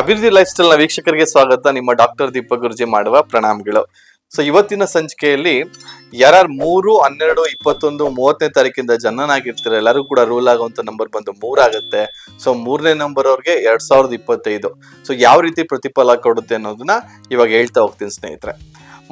ಅಭಿವೃದ್ಧಿ ಲೈಫ್ ಸ್ಟೈಲ್ನ ವೀಕ್ಷಕರಿಗೆ ಸ್ವಾಗತ. ನಿಮ್ಮ ಡಾಕ್ಟರ್ ದೀಪಕ್ ಗುರುಜಿ ಮಾಡುವ ಪ್ರಣಾಮಗಳು. ಸೊ ಇವತ್ತಿನ ಸಂಚಿಕೆಯಲ್ಲಿ ಯಾರು ಮೂರು, ಹನ್ನೆರಡು, ಇಪ್ಪತ್ತೊಂದು, ಮೂವತ್ತನೇ ತಾರೀಕಿಂದ ಜನನಾಗಿರ್ತಾರೆ ಎಲ್ಲರೂ ಕೂಡ ರೂಲ್ ಆಗುವಂತ ನಂಬರ್ ಬಂದು ಮೂರಾಗುತ್ತೆ. ಸೊ ಮೂರನೇ ನಂಬರ್ ಅವ್ರಿಗೆ ಎರಡ್ ಸಾವಿರದ ಇಪ್ಪತ್ತೈದು. ಸೊ ಯಾವ ರೀತಿ ಪ್ರತಿಫಲ ಕೊಡುತ್ತೆ ಅನ್ನೋದನ್ನ ಇವಾಗ ಹೇಳ್ತಾ ಹೋಗ್ತೀನಿ ಸ್ನೇಹಿತರೆ.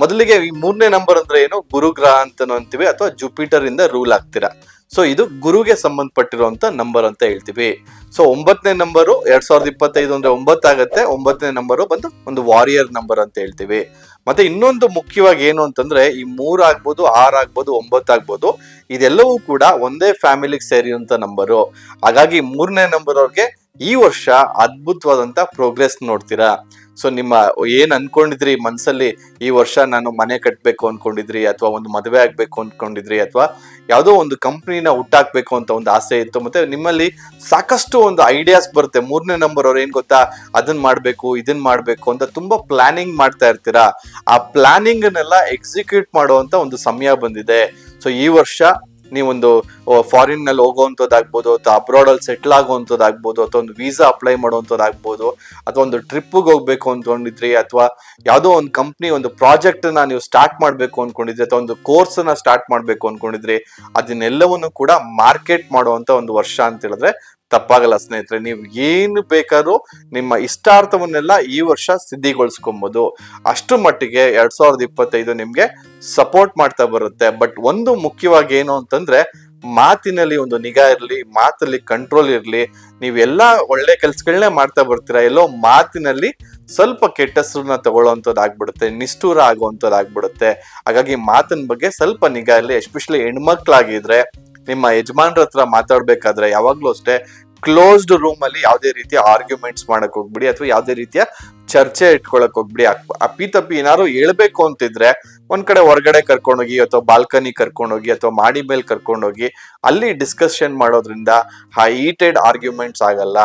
ಮೊದಲಿಗೆ ಈ ಮೂರನೇ ನಂಬರ್ ಅಂದ್ರೆ ಏನು? ಗುರುಗ್ರಹ ಅಂತ ಅಂತೀವಿ ಅಥವಾ ಜುಪಿಟರ್ ಇಂದ ರೂಲ್ ಆಗ್ತೀರಾ? ಸೊ ಇದು ಗುರುಗೆ ಸಂಬಂಧಪಟ್ಟಿರುವಂತ ನಂಬರ್ ಅಂತ ಹೇಳ್ತೀವಿ. ಸೊ ಒಂಬತ್ತನೇ ನಂಬರು ಎರಡ್ ಸಾವಿರದ ಇಪ್ಪತ್ತೈದು ಅಂದ್ರೆ ಒಂಬತ್ತಾಗತ್ತೆ ಒಂಬತ್ತನೇ ನಂಬರು ಬಂದು ಒಂದು ವಾರಿಯರ್ ನಂಬರ್ ಅಂತ ಹೇಳ್ತೀವಿ. ಮತ್ತೆ ಇನ್ನೊಂದು ಮುಖ್ಯವಾಗಿ ಏನು ಅಂತಂದ್ರೆ, ಈ ಮೂರ್ ಆಗ್ಬೋದು, ಆರ್ ಆಗ್ಬೋದು, ಒಂಬತ್ತು ಆಗ್ಬೋದು, ಇದೆಲ್ಲವೂ ಕೂಡ ಒಂದೇ ಫ್ಯಾಮಿಲಿಗೆ ಸೇರಿರುವಂತ ನಂಬರು ಹಾಗಾಗಿ ಮೂರನೇ ನಂಬರ್ ಅವ್ರಿಗೆ ಈ ವರ್ಷ ಅದ್ಭುತವಾದಂತ ಪ್ರೋಗ್ರೆಸ್ ನೋಡ್ತೀರಾ? ಸೊ ನಿಮ್ಮ ಏನ್ ಅನ್ಕೊಂಡಿದ್ರಿ ಮನ್ಸಲ್ಲಿ? ಈ ವರ್ಷ ನಾನು ಮನೆ ಕಟ್ಟಬೇಕು ಅನ್ಕೊಂಡಿದ್ರಿ, ಅಥವಾ ಒಂದು ಮದುವೆ ಆಗ್ಬೇಕು ಅನ್ಕೊಂಡಿದ್ರಿ, ಅಥವಾ ಯಾವುದೋ ಒಂದು ಕಂಪ್ನಿನ ಹುಟ್ಟಾಕ್ಬೇಕು ಅಂತ ಒಂದು ಆಸೆ ಇತ್ತು. ಮತ್ತೆ ನಿಮ್ಮಲ್ಲಿ ಸಾಕಷ್ಟು ಒಂದು ಐಡಿಯಾಸ್ ಬರುತ್ತೆ. ಮೂರನೇ ನಂಬರ್ ಅವ್ರು ಏನ್ ಗೊತ್ತಾ? ಅದನ್ನ ಮಾಡ್ಬೇಕು ಇದನ್ನ ಮಾಡ್ಬೇಕು ಅಂತ ತುಂಬಾ ಪ್ಲಾನಿಂಗ್ ಮಾಡ್ತಾ ಇರ್ತೀರಾ? ಆ ಪ್ಲಾನಿಂಗ್ ನೆಲ್ಲ ಎಕ್ಸಿಕ್ಯೂಟ್ ಮಾಡುವಂತ ಒಂದು ಸಮಯ ಬಂದಿದೆ. ಸೊ ಈ ವರ್ಷ ನೀವೊಂದು ಫಾರಿನ್ನಲ್ಲಿ ಹೋಗುವಂಥದ್ದಾಗ್ಬೋದು ಅಥವಾ ಅಬ್ರಾಡ್ ಅಲ್ಲಿ ಸೆಟ್ಲ್ ಆಗುವಂಥದ್ದಾಗ್ಬೋದು ಅಥವಾ ಒಂದು ವೀಸಾ ಅಪ್ಲೈ ಮಾಡುವಂಥದ್ದಾಗ್ಬೋದು ಅಥವಾ ಒಂದು ಟ್ರಿಪ್ಗೆ ಹೋಗ್ಬೇಕು ಅಂದ್ಕೊಂಡಿದ್ರಿ ಅಥವಾ ಯಾವುದೋ ಒಂದು ಕಂಪ್ನಿ ಒಂದು ಪ್ರಾಜೆಕ್ಟ್ನ ನೀವು ಸ್ಟಾರ್ಟ್ ಮಾಡಬೇಕು ಅನ್ಕೊಂಡಿದ್ರಿ ಅಥವಾ ಒಂದು ಕೋರ್ಸ್ನ ಸ್ಟಾರ್ಟ್ ಮಾಡಬೇಕು ಅಂದ್ಕೊಂಡಿದ್ರಿ, ಅದನ್ನೆಲ್ಲವನ್ನು ಕೂಡ ಮಾರ್ಕೆಟ್ ಮಾಡುವಂತ ಒಂದು ವರ್ಷ ಅಂತ ಹೇಳಿದ್ರೆ ತಪ್ಪಾಗಲ್ಲ ಸ್ನೇಹಿತರೆ, ನೀವು ಏನು ಬೇಕಾದ್ರೂ ನಿಮ್ಮ ಇಷ್ಟಾರ್ಥವನ್ನೆಲ್ಲ ಈ ವರ್ಷ ಸಿದ್ಧಿಗೊಳಿಸ್ಕೊಬಹುದು ಅಷ್ಟು ಮಟ್ಟಿಗೆ ಎರಡ್ ಸಾವಿರದ ಇಪ್ಪತ್ತೈದು ನಿಮ್ಗೆ ಸಪೋರ್ಟ್ ಮಾಡ್ತಾ ಬರುತ್ತೆ. ಬಟ್ ಒಂದು ಮುಖ್ಯವಾಗಿ ಏನು ಅಂತಂದ್ರೆ, ಮಾತಿನಲ್ಲಿ ಒಂದು ನಿಗಾ ಇರಲಿ, ಮಾತಲ್ಲಿ ಕಂಟ್ರೋಲ್ ಇರಲಿ ನೀವೆಲ್ಲ ಒಳ್ಳೆ ಕೆಲ್ಸಗಳನ್ನೇ ಮಾಡ್ತಾ ಬರ್ತೀರಾ, ಎಲ್ಲೋ ಮಾತಿನಲ್ಲಿ ಸ್ವಲ್ಪ ಕೆಟ್ಟ ಹೆಸರನ್ನ ತಗೊಳ್ಳೋವಂಥದ್ದಾಗ್ಬಿಡುತ್ತೆ ನಿಷ್ಠೂರ ಆಗುವಂಥದ್ದಾಗ್ಬಿಡುತ್ತೆ ಹಾಗಾಗಿ ಮಾತಿನ ಬಗ್ಗೆ ಸ್ವಲ್ಪ ನಿಗಾ ಇರಲಿ ಎಸ್ಪೆಷಲಿ ಹೆಣ್ಮಕ್ಳಾಗಿದ್ರೆ. ನಿಮ್ಮ ಯಜಮಾನ್ರ ಹತ್ರ ಮಾತಾಡ್ಬೇಕಾದ್ರೆ ಯಾವಾಗ್ಲೂ ಅಷ್ಟೇ ಕ್ಲೋಸ್ಡ್ ರೂಮ್ ಅಲ್ಲಿ ಯಾವುದೇ ರೀತಿಯ ಆರ್ಗ್ಯುಮೆಂಟ್ಸ್ ಮಾಡಕ್ ಹೋಗ್ಬಿಡಿ ಅಥವಾ ಯಾವುದೇ ರೀತಿಯ ಚರ್ಚೆ ಇಟ್ಕೊಳಕ್ ಹೋಗ್ಬಿಡಿ. ಅಪ್- ಅಪ್ಪಿ ತಪ್ಪಿ ಏನಾದ್ರು ಹೇಳ್ಬೇಕು ಅಂತಿದ್ರೆ ಒಂದ್ ಕಡೆ ಹೊರಗಡೆ ಕರ್ಕೊಂಡೋಗಿ ಅಥವಾ ಬಾಲ್ಕನಿ ಕರ್ಕೊಂಡೋಗಿ ಅಥವಾ ಮಾಡಿ ಮೇಲೆ ಕರ್ಕೊಂಡೋಗಿ ಅಲ್ಲಿ ಡಿಸ್ಕಷನ್ ಮಾಡೋದ್ರಿಂದ ಹೈಟೆಡ್ ಆರ್ಗ್ಯುಮೆಂಟ್ಸ್ ಆಗಲ್ಲ.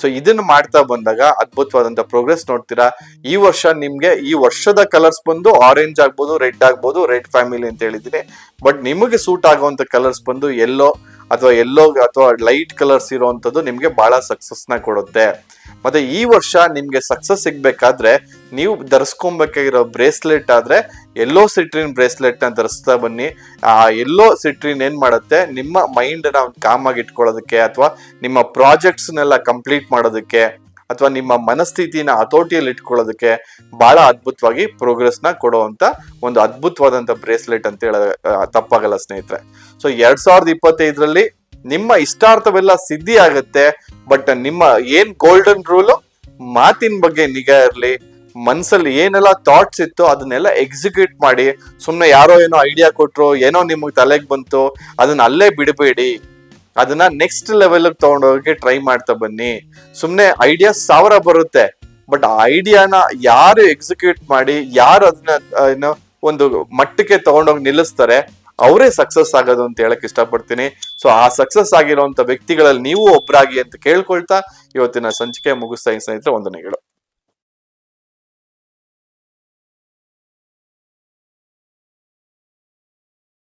ಸೊ ಇದನ್ನ ಮಾಡ್ತಾ ಬಂದಾಗ ಅದ್ಭುತವಾದಂತ ಪ್ರೋಗ್ರೆಸ್ ನೋಡ್ತೀರಾ? ಈ ವರ್ಷ ನಿಮ್ಗೆ, ಈ ವರ್ಷದ ಕಲರ್ಸ್ ಬಂದು ಆರೆಂಜ್ ಆಗ್ಬೋದು ರೆಡ್ ಆಗ್ಬೋದು ರೆಡ್ ಫ್ಯಾಮಿಲಿ ಅಂತ ಹೇಳಿದೀನಿ ಬಟ್ ನಿಮಗೆ ಸೂಟ್ ಆಗುವಂತ ಕಲರ್ಸ್ ಬಂದು ಎಲ್ಲೋ ಅಥವಾ ಎಲ್ಲೋ ಅಥವಾ ಲೈಟ್ ಕಲರ್ಸ್ ಇರುವಂತದ್ದು ನಿಮ್ಗೆ ಬಹಳ ಸಕ್ಸಸ್ನ ಕೊಡುತ್ತೆ. ಮತ್ತೆ ಈ ವರ್ಷ ನಿಮ್ಗೆ ಸಕ್ಸಸ್ ಸಿಗ್ಬೇಕಾದ್ರೆ ನೀವು ಧರಿಸ್ಕೊಬೇಕಾಗಿರೋ ಬ್ರೇಸ್ಲೆಟ್ ಆದ್ರೆ ಎಲ್ಲೋ ಸಿಟ್ರಿನ್ ಬ್ರೇಸ್ಲೆಟ್ನ ಧರಿಸ್ತಾ ಬನ್ನಿ. ಆ, ಎಲ್ಲೋ ಸಿಟ್ರಿನ್ ಏನ್ ಮಾಡುತ್ತೆ? ನಿಮ್ಮ ಮೈಂಡ್ನ ಕಾಮ್ ಆಗಿ ಇಟ್ಕೊಳ್ಳೋದಕ್ಕೆ ಅಥವಾ ನಿಮ್ಮ ಪ್ರಾಜೆಕ್ಟ್ಸ್ ನೆಲ್ಲ ಕಂಪ್ಲೀಟ್ ಮಾಡೋದಕ್ಕೆ ಅಥವಾ ನಿಮ್ಮ ಮನಸ್ಥಿತಿನ ಹತೋಟಿಯಲ್ಲಿ ಇಟ್ಕೊಳ್ಳೋದಕ್ಕೆ ಬಹಳ ಅದ್ಭುತವಾಗಿ ಪ್ರೋಗ್ರೆಸ್ನ ಕೊಡುವಂತ ಒಂದು ಅದ್ಭುತವಾದಂತ ಬ್ರೇಸ್ಲೆಟ್ ಅಂತ ಹೇಳ ತಪ್ಪಾಗಲ್ಲ ಸ್ನೇಹಿತರೆ. ಸೊ ಎರಡ್ ಸಾವಿರದ ಇಪ್ಪತ್ತೈದರಲ್ಲಿ ನಿಮ್ಮ ಇಷ್ಟಾರ್ಥವೆಲ್ಲ ಸಿದ್ಧಿ ಆಗುತ್ತೆ ಬಟ್ ನಿಮ್ಮ ಏನ್ ಗೋಲ್ಡನ್ ರೂಲ್ ಮಾತಿನ ಬಗ್ಗೆ ನಿಗಾ ಇರ್ಲಿ. ಮನ್ಸಲ್ಲಿ ಏನೆಲ್ಲ ಥಾಟ್ಸ್ ಇತ್ತು ಅದನ್ನೆಲ್ಲ ಎಕ್ಸಿಕ್ಯೂಟ್ ಮಾಡಿ ಸುಮ್ಮನೆ ಯಾರೋ ಏನೋ ಐಡಿಯಾ ಕೊಟ್ರು, ಏನೋ ನಿಮಗೆ ತಲೆಗೆ ಬಂತು, ಅದನ್ನ ಅಲ್ಲೇ ಬಿಡಬೇಡಿ. ಅದನ್ನ ನೆಕ್ಸ್ಟ್ ಲೆವೆಲ್ ತಗೊಂಡೋಗಕ್ಕೆ ಟ್ರೈ ಮಾಡ್ತಾ ಬನ್ನಿ. ಸುಮ್ಮನೆ ಐಡಿಯಾ ಸಾವಿರ ಬರುತ್ತೆ ಬಟ್ ಆ ಐಡಿಯಾನ ಯಾರು ಎಕ್ಸಿಕ್ಯೂಟ್ ಮಾಡಿ, ಯಾರು ಅದನ್ನ ಏನೋ ಒಂದು ಮಟ್ಟಕ್ಕೆ ತಗೊಂಡೋಗಿ ನಿಲ್ಲಿಸ್ತಾರೆ, ಅವರೇ ಸಕ್ಸಸ್ ಆಗೋದು ಅಂತ ಹೇಳಕ್ ಇಷ್ಟಪಡ್ತೀನಿ. ಸೊ ಆ ಸಕ್ಸಸ್ ಆಗಿರುವಂತ ವ್ಯಕ್ತಿಗಳಲ್ಲಿ ನೀವು ಒಬ್ಬರಾಗಿ ಅಂತ ಕೇಳ್ಕೊಳ್ತಾ, ಇವತ್ತಿನ ಸಂಚಿಕೆ ಮುಗಿಸ್ತಾ ಸ್ನೇಹಿತರೆ, ವಂದನೆಗಳು.